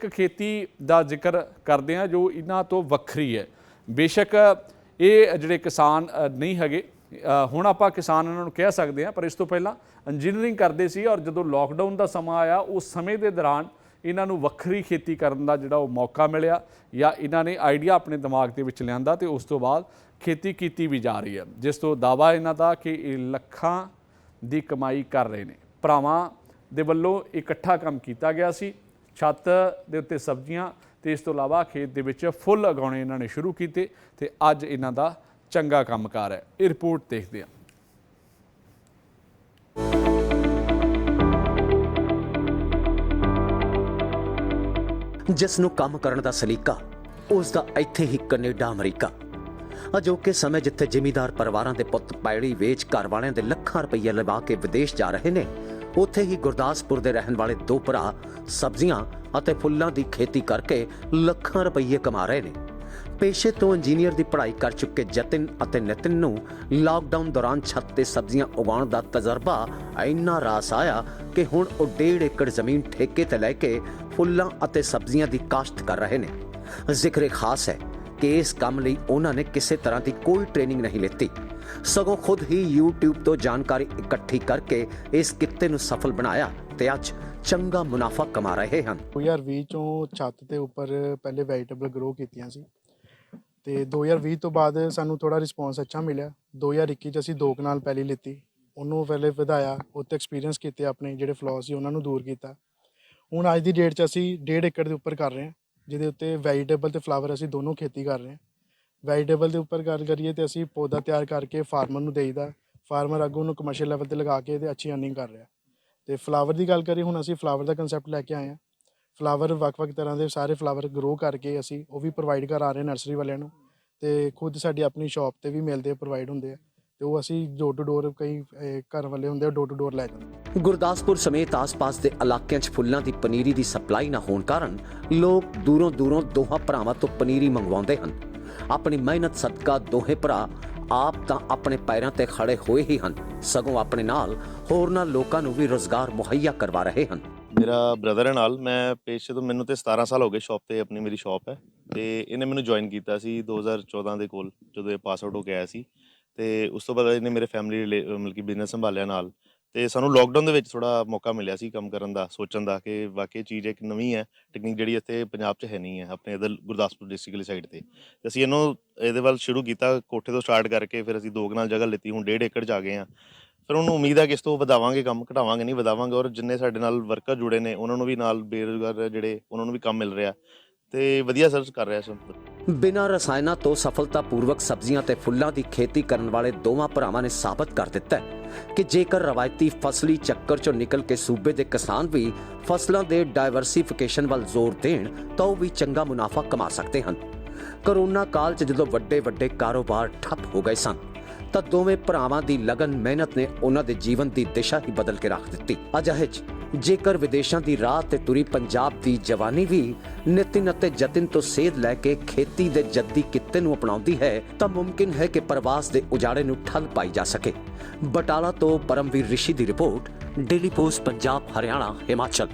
ਇੱਕ ਖੇਤੀ ਦਾ ਜ਼ਿਕਰ ਕਰਦੇ ਹਾਂ ਜੋ ਇਹਨਾਂ ਤੋਂ ਵੱਖਰੀ ਹੈ। ਬੇਸ਼ੱਕ ਇਹ ਜਿਹੜੇ ਕਿਸਾਨ ਨਹੀਂ ਹੈਗੇ ਹੁਣ ਆਪਾਂ ਕਿਸਾਨ ਇਹਨਾਂ ਨੂੰ ਕਹਿ ਸਕਦੇ ਹਾਂ, ਪਰ ਇਸ ਤੋਂ ਪਹਿਲਾਂ ਇੰਜੀਨੀਅਰਿੰਗ ਕਰਦੇ ਸੀ ਔਰ ਜਦੋਂ ਲੋਕਡਾਊਨ ਦਾ ਸਮਾਂ ਆਇਆ, ਉਸ ਸਮੇਂ ਦੇ ਦੌਰਾਨ ਇਹਨਾਂ ਨੂੰ ਵੱਖਰੀ ਖੇਤੀ ਕਰਨ ਦਾ ਜਿਹੜਾ ਉਹ ਮੌਕਾ ਮਿਲਿਆ ਜਾਂ ਇਹਨਾਂ ਨੇ ਆਈਡੀਆ ਆਪਣੇ ਦਿਮਾਗ ਦੇ ਵਿੱਚ ਲਿਆਂਦਾ ਤੇ ਉਸ ਤੋਂ ਬਾਅਦ ਖੇਤੀ ਕੀਤੀ ਵੀ ਜਾ ਰਹੀ ਹੈ। ਜਿਸ ਤੋਂ ਦਾਵਾ ਇਹਨਾਂ ਦਾ ਕਿ ਇਹ ਲੱਖਾਂ ਦੀ ਕਮਾਈ ਕਰ ਰਹੇ ਨੇ। ਭਰਾਵਾਂ ਦੇ ਵੱਲੋਂ ਇਕੱਠਾ ਕੰਮ ਕੀਤਾ ਗਿਆ ਸੀ। ਛੱਤ ਦੇ ਉੱਤੇ ਸਬਜ਼ੀਆਂ ਤੇ ਇਸ ਤੋਂ ਇਲਾਵਾ ਖੇਤ ਦੇ ਵਿੱਚ ਫੁੱਲ ਉਗਾਉਣੇ ਇਹਨਾਂ ਨੇ ਸ਼ੁਰੂ ਕੀਤੇ ਤੇ ਅੱਜ ਇਹਨਾਂ ਦਾ ਚੰਗਾ ਕੰਮਕਾਰ ਹੈ। ਇਹ ਰਿਪੋਰਟ ਦੇਖਦੇ ਹਾਂ। ਜਿਸ ਨੂੰ ਕੰਮ ਕਰਨ ਦਾ ਸਲੀਕਾ, ਉਸ ਦਾ ਇੱਥੇ ਹੀ ਕੈਨੇਡਾ, ਅਮਰੀਕਾ। ਅਜੋਕੇ ਸਮੇਂ ਜਿੱਥੇ ਜ਼ਿਮੀਂਦਾਰ ਪਰਿਵਾਰਾਂ ਦੇ ਪੁੱਤ ਪੈੜੀ ਵੇਚ ਘਰ ਵਾਲਿਆਂ ਦੇ ਲੱਖਾਂ ਰੁਪਈਏ ਲਵਾ ਕੇ ਵਿਦੇਸ਼ ਜਾ ਰਹੇ ਨੇ ਉੱਥੇ ਹੀ ਗੁਰਦਾਸਪੁਰ ਦੇ ਰਹਿਣ ਵਾਲੇ ਦੋ ਭਰਾ ਸਬਜ਼ੀਆਂ ਅਤੇ ਫੁੱਲਾਂ ਦੀ ਖੇਤੀ ਕਰਕੇ ਲੱਖਾਂ ਰੁਪਈਏ ਕਮਾ ਰਹੇ ਨੇ। ਪੇਸ਼ੇ ਤੋਂ ਇੰਜੀਨੀਅਰ ਦੀ ਪੜ੍ਹਾਈ ਕਰ ਚੁੱਕੇ ਜਤਿਨ ਅਤੇ ਨਿਤਿਨ ਨੂੰ ਲਾਕਡਾਊਨ ਦੌਰਾਨ ਛੱਤ ਤੇ ਸਬਜ਼ੀਆਂ ਉਗਾਉਣ ਦਾ ਤਜਰਬਾ ਇੰਨਾ ਰਾਸ ਆਇਆ ਕਿ ਹੁਣ ਉਹ 1.5 ਏਕੜ ਜ਼ਮੀਨ ਠੇਕੇ ਤੇ ਲੈ ਕੇ ਫੁੱਲਾਂ ਅਤੇ ਸਬਜ਼ੀਆਂ ਦੀ ਕਾਸ਼ਤ ਕਰ ਰਹੇ ਨੇ। ਜ਼ਿਕਰ ਖਾਸ ਹੈ ਕਿ ਇਸ ਕੰਮ ਲਈ ਉਹਨਾਂ ਨੇ ਕਿਸੇ ਤਰ੍ਹਾਂ ਦੀ ਕੋਈ ਟ੍ਰੇਨਿੰਗ ਨਹੀਂ ਲਿੱਤੀ। ਸਗੋਂ ਖੁਦ ਹੀ YouTube ਤੋਂ ਜਾਣਕਾਰੀ ਇਕੱਠੀ ਕਰਕੇ ਇਸ ਕਿੱਤੇ ਨੂੰ ਸਫਲ ਬਣਾਇਆ ਤੇ ਅੱਜ ਚੰਗਾ ਮੁਨਾਫਾ ਕਮਾ ਰਹੇ ਹਨ। 2020 ਚੋਂ ਛੱਤ ਦੇ ਉੱਪਰ ਪਹਿਲੇ ਵੈਜੀਟੇਬਲ ਗਰੋ ਕੀਤੀਆਂ ਸੀ ਤੇ 2020 ਤੋਂ ਬਾਅਦ ਸਾਨੂੰ ਥੋੜਾ ਰਿਸਪੌਂਸ ਅੱਛਾ ਮਿਲਿਆ। 2021 ਚ ਅਸੀਂ ਦੋ ਕਨਾਲ ਪਹਿਲੀ ਲਿੱਤੀ। ਉਹਨੂੰ ਪਹਿਲੇ ਵਧਾਇਆ ਉੱਤੇ ਐਕਸਪੀਰੀਅੰਸ ਕੀਤੇ ਆਪਣੇ ਜਿਹੜੇ ਫਲॉ ਸੀ ਉਹਨਾਂ ਨੂੰ ਦੂਰ ਕੀਤਾ। ਹੁਣ ਅੱਜ ਦੀ ਡੇਟ 'ਚ ਅਸੀਂ 1.5 ਏਕੜ ਦੇ ਉੱਪਰ ਕਰ ਰਹੇ ਹਾਂ, ਜਿਹਦੇ ਉੱਤੇ ਵੈਜੀਟੇਬਲ ਤੇ ਫਲਾਵਰ ਅਸੀਂ ਦੋਨੋਂ ਖੇਤੀ ਕਰ ਰਹੇ ਹਾਂ। ਵੈਜੀਟੇਬਲ ਦੇ ਉੱਪਰ ਗੱਲ ਕਰੀਏ ਤੇ ਅਸੀਂ ਪੌਦਾ ਤਿਆਰ ਕਰਕੇ ਫਾਰਮਰ ਨੂੰ ਦੇਈਦਾ। ਫਾਰਮਰ ਅੱਗੋਂ ਉਹਨੂੰ ਕਮਰਸ਼ੀਅਲ ਲੈਵਲ ਤੇ ਲਗਾ ਕੇ ਤੇ ਅੱਛੀ ਅਰਨਿੰਗ ਕਰ ਰਿਹਾ। ਤੇ ਫਲਾਵਰ ਦੀ ਗੱਲ ਕਰੀਏ, ਹੁਣ ਅਸੀਂ ਫਲਾਵਰ ਦਾ ਕਨਸੈਪਟ ਲੈ ਕੇ ਆਏ ਹਾਂ। ਫਲਾਵਰ ਵੱਖ-ਵੱਖ ਤਰ੍ਹਾਂ ਦੇ ਸਾਰੇ ਫਲਾਵਰ ਗਰੋ ਕਰਕੇ ਅਸੀਂ ਉਹ ਵੀ ਪ੍ਰੋਵਾਈਡ ਕਰਾ ਰਹੇ ਨਰਸਰੀ ਵਾਲਿਆਂ ਨੂੰ। ਤੇ ਖੁਦ ਸਾਡੀ ਆਪਣੀ ਸ਼ਾਪ ਤੇ ਵੀ ਮਿਲਦੇ ਪ੍ਰੋਵਾਈਡ ਹੁੰਦੇ ਆ। ਤੇ ਉਹ ਅਸੀਂ ਡੋਰ ਟੂ ਡੋਰ ਕਈ ਘਰ ਵਾਲੇ ਹੁੰਦੇ ਆ ਡੋਰ ਟੂ ਡੋਰ ਲੈ ਜਾਂਦੇ ਗੁਰਦਾਸਪੁਰ ਸਮੇਤ ਆਸ-ਪਾਸ ਦੇ ਇਲਾਕਿਆਂ 'ਚ ਫੁੱਲਾਂ ਦੀ ਪਨੀਰੀ ਦੀ ਸਪਲਾਈ ਨਾ ਹੋਣ ਕਾਰਨ ਲੋਕ ਦੂਰੋਂ-ਦੂਰੋਂ ਦੋਹਾਂ ਭਰਾਵਾਂ ਤੋਂ ਪਨੀਰੀ ਮੰਗਵਾਉਂਦੇ ਹਨ। ਆਪਣੀ ਮਿਹਨਤ, ਸਦਕਾ ਦੋਹੇ ਭਰਾ ਆਪ ਤਾਂ ਆਪਣੇ ਪੈਰਾਂ ਤੇ ਖੜੇ ਹੋਏ ਹੀ ਹਨ। ਸਗੋਂ ਆਪਣੇ ਨਾਲ ਹੋਰਨਾਂ ਲੋਕਾਂ ਨੂੰ ਵੀ ਰੋਜ਼ਗਾਰ ਮੁਹੱਈਆ ਕਰਵਾ ਰਹੇ ਹਨ। ਮੇਰਾ ਬ੍ਰਦਰ ਹੈ ਨਾਲ। ਮੈਂ ਪੇਸ਼ੇ ਤੋਂ ਮੈਨੂੰ ਤੇ 17 ਸਾਲ ਹੋ ਗਏ ਸ਼ਾਪ ਤੇ ਆਪਣੀ ਮੇਰੀ ਸ਼ਾਪ ਹੈ। ਤੇ ਇਹਨੇ ਮੈਨੂੰ ਜੁਆਇਨ ਕੀਤਾ ਸੀ 2014 ਦੇ ਕੋਲ, ਜਦੋਂ ਇਹ ਪਾਸ ਆਊਟ ਹੋ ਕੇ ਆਇਆ ਸੀ। ਤੇ ਉਸ ਤੋਂ ਬਾਅਦ ਇਹਨੇ ਮੇਰੇ ਫੈਮਿਲੀ ਮਤਲਬ ਕਿ ਬਿਜ਼ਨਸ ਸੰਭਾਲਿਆ ਨਾਲ। ਤੇ ਸਾਨੂੰ ਲੋਕਡਾਊਨ ਦੇ ਵਿੱਚ ਥੋੜਾ ਮੌਕਾ ਮਿਲਿਆ ਸੀ ਕੰਮ ਕਰਨ ਦਾ, ਸੋਚਣ ਦਾ ਕਿ ਵਾਕਈ ਚੀਜ਼ ਇੱਕ ਨਵੀਂ ਹੈ ਟੈਕਨੀਕ ਜਿਹੜੀ ਇੱਥੇ ਪੰਜਾਬ 'ਚ ਹੈ ਨਹੀਂ ਹੈ, ਆਪਣੇ ਇਧਰ ਗੁਰਦਾਸਪੁਰ ਡਿਸਟ੍ਰਿਕਟ ਵਾਲੀ ਸਾਈਡ ਤੇ। ਤੇ ਅਸੀਂ ਇਹਨੂੰ ਇਹਦੇ ਵੱਲ ਸ਼ੁਰੂ ਕੀਤਾ, ਕੋਠੇ ਤੋਂ ਸਟਾਰਟ ਕਰਕੇ ਫਿਰ ਅਸੀਂ ਦੋ ਕਨਾਲ ਜਗ੍ਹਾ ਲਿੱਤੀ, ਹੁਣ ਡੇਢ ਏਕੜ 'ਚ ਆ ਗਏ ਆ ਫਿਰ ਉਹਨੂੰ ਉਮੀਦ ਹੈ ਕਿ ਇਸ ਤੋਂ ਵਧਾਵਾਂਗੇ ਕੰਮ, ਘਟਾਵਾਂਗੇ ਨਹੀਂ ਵਧਾਵਾਂਗੇ ਔਰ ਜਿੰਨੇ ਸਾਡੇ ਨਾਲ ਵਰਕਰ ਜੁੜੇ ਨੇ, ਉਹਨਾਂ ਨੂੰ ਵੀ ਨਾਲ ਬੇਰੁਜ਼ਗਾਰ ਜਿਹੜੇ, ਉਹਨਾਂ ਨੂੰ ਵੀ ਕੰਮ ਮਿਲ ਰਿਹਾ। ਤੇ ਵਧੀਆ ਸਰਵਿਸ ਕਰ ਰਿਹਾ ਸਭ ਬਿਨਾਂ ਰਸਾਇਣਾਂ ਤੋਂ ਸਫਲਤਾਪੂਰਵਕ ਸਬਜ਼ੀਆਂ ਤੇ ਫੁੱਲਾਂ ਦੀ ਖੇਤੀ ਕਰਨ ਵਾਲੇ ਦੋਵਾਂ ਭਰਾਵਾਂ ਨੇ ਸਾਬਤ ਕਰ ਦਿੱਤਾ ਹੈ ਕਿ ਜੇਕਰ ਰਵਾਇਤੀ ਫਸਲੀ ਚੱਕਰ ਚੋਂ ਨਿਕਲ ਕੇ ਸੂਬੇ ਦੇ ਕਿਸਾਨ ਵੀ ਫਸਲਾਂ ਦੇ ਡਾਈਵਰਸਿਫਿਕੇਸ਼ਨ ਵੱਲ ਜ਼ੋਰ ਦੇਣ, ਤਾਂ ਉਹ ਵੀ ਚੰਗਾ ਮੁਨਾਫਾ ਕਮਾ ਸਕਦੇ ਹਨ। ਕਰੋਨਾ ਕਾਲ 'ਚ ਜਦੋਂ ਵੱਡੇ ਵੱਡੇ ਕਾਰੋਬਾਰ ਠੱਪ ਹੋ ਗਏ ਸਨ, ਤਾਂ ਦੋਵੇਂ ਭਰਾਵਾਂ ਦੀ ਲਗਨ ਮਿਹਨਤ ਨੇ ਉਹਨਾਂ ਦੇ ਜੀਵਨ ਦੀ ਦਿਸ਼ਾ ਹੀ ਬਦਲ ਕੇ ਰੱਖ ਦਿੱਤੀ। ਅਜਿਹੇ 'ਚ ਜੇਕਰ ਵਿਦੇਸ਼ਾਂ ਦੀ ਰਾਹ ਤੇ ਤੁਰੀ ਪੰਜਾਬ ਦੀ ਜਵਾਨੀ ਵੀ ਨਿਤਿਨ ਅਤੇ ਜਤਿਨ ਤੋਂ ਸੇਧ ਲੈ ਕੇ ਖੇਤੀ ਦੇ ਜੱਦੀ ਕਿੱਤੇ ਨੂੰ ਅਪਣਾਉਂਦੀ ਹੈ, ਤਾਂ ਮੁਮਕਿਨ ਹੈ ਕਿ ਪ੍ਰਵਾਸ ਦੇ ਉਜਾੜੇ ਨੂੰ ਠੱਲ ਪਾਈ ਜਾ ਸਕੇ। ਬਟਾਲਾ ਤੋਂ ਪਰਮਵੀਰ ਰਿਸ਼ੀ ਦੀ report, daily post, Punjab, Haryana, Himachal.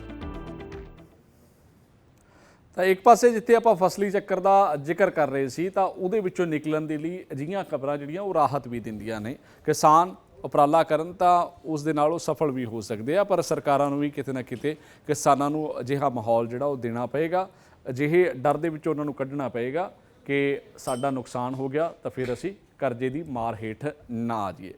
ਤਾਂ ਇੱਕ ਪਾਸੇ ਜਿੱਥੇ ਆਪਾਂ ਫਸਲੀ ਚੱਕਰ ਦਾ ਜ਼ਿਕਰ ਕਰ ਰਹੇ ਸੀ, ਤਾਂ ਉਹਦੇ ਵਿੱਚੋਂ ਨਿਕਲਣ ਦੇ ਲਈ ਅਜਿਹੀਆਂ ਖਬਰਾਂ ਜਿਹੜੀਆਂ ਉਹ ਰਾਹਤ ਵੀ ਦਿੰਦੀਆਂ ਨੇ। ਕਿਸਾਨ ਉਪਰਾਲਾ ਕਰਨ ਤਾਂ ਉਸ ਦੇ ਨਾਲ ਉਹ ਸਫਲ ਵੀ ਹੋ ਸਕਦੇ ਆ, ਪਰ ਸਰਕਾਰਾਂ ਨੂੰ ਵੀ ਕਿਤੇ ਨਾ ਕਿਤੇ ਕਿਸਾਨਾਂ ਨੂੰ ਅਜਿਹਾ ਮਾਹੌਲ ਜਿਹੜਾ ਉਹ ਦੇਣਾ ਪਏਗਾ। ਅਜਿਹੇ ਡਰ ਦੇ ਵਿੱਚੋਂ ਉਹਨਾਂ ਨੂੰ ਕੱਢਣਾ ਪਏਗਾ ਕਿ ਸਾਡਾ ਨੁਕਸਾਨ ਹੋ ਗਿਆ ਤਾਂ ਫਿਰ ਅਸੀਂ ਕਰਜ਼ੇ ਦੀ ਮਾਰ ਹੇਠ ਨਾ ਆ ਜਾਈਏ।